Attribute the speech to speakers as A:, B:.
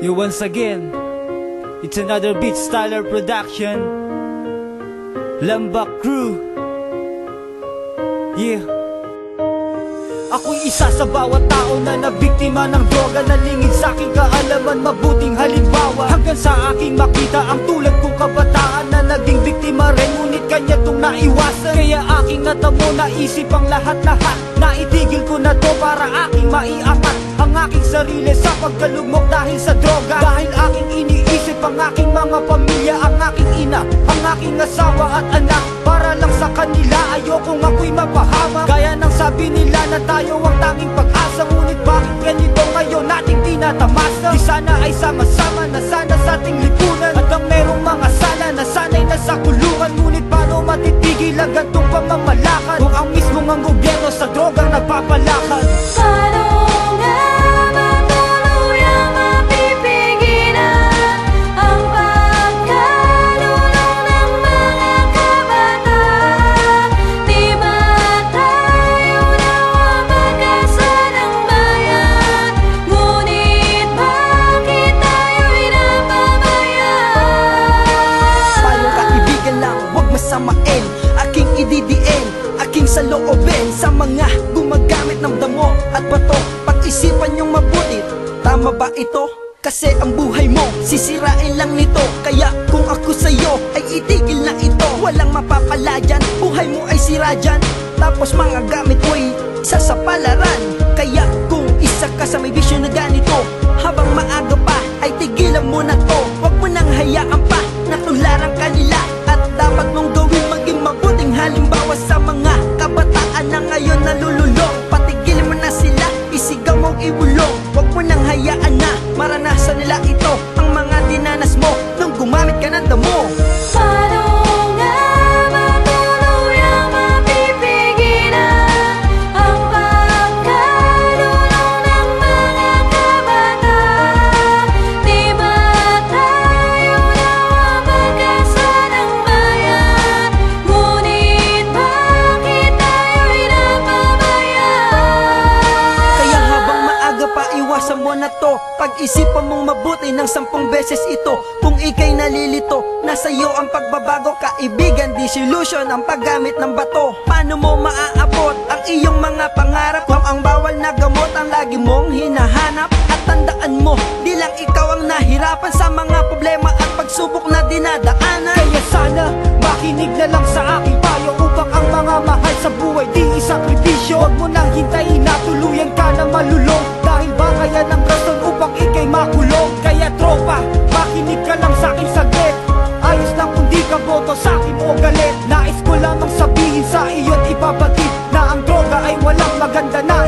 A: You once again, it's another Beat Styler production. Lambak Crew. Yeah. Ako'y isa sa bawat tao na nabiktima ng droga Nalingid sa aking kaalaman, mabuting halimbawa Hanggang sa aking makita ang tulad kong kabataan Na naging biktima rin, ngunit kanya tong naiwasan Kaya aking natamo, naisip ang lahat-lahat Naitigil ko na to para sarili sa pagkalugmok dahil sa droga. Dahil aking iniisip ang aking mga pamilya Ang aking ina, ang aking asawa at anak. Para lang sa kanila, ayokong ako'y mapahama. Gaya ng sabi nila na tayo ang tanging pag-asa. Ngunit bakit ganito ngayon nating tinatamasa Di sana ay sama-sama na sana sa ating lipunan. At ang merong mga sala na sana'y nasa kulungan. Ngunit paano matitigil ang gantong pamamalakad
B: huwag masamain Aking ididiin, aking saloobin Sa mga gumagamit ng damo at bato. Pag-isipan yung mabuti, tama ba ito? Kasi ang buhay mo, sisirain lang nito. Kaya kung ako sa'yo, ay itigil na ito. Walang mapapala dyan, buhay mo ay sira dyan. Tapos mga gamit mo'y sasapalaran. Kaya kung isa ka sa may bisyo na ganito Habang maaga pa, ay tigilan mo na to. Huwag mo nang hayaan pa, natularan ka nila At dapat mong nila ito. Ang mga dinanas mo, nung gumamit ka ng damo mong mabuti ng sampung beses ito. Kung ikay nalilito, nasa iyo ang pagbabago. Kaibigan, disillusion ang paggamit ng bato. Paano mo maaabot ang iyong mga pangarap? Kung ang bawal na gamot ang lagi mong hinahanap. At tandaan mo, di lang ikaw ang nahirapan Sa mga problema at pagsubok na dinadaanan.
A: Kaya sana makinig na lang sa aking o galit. Nais ko lamang sabihin sa iyo't ipabatid Na ang droga ay walang maganda na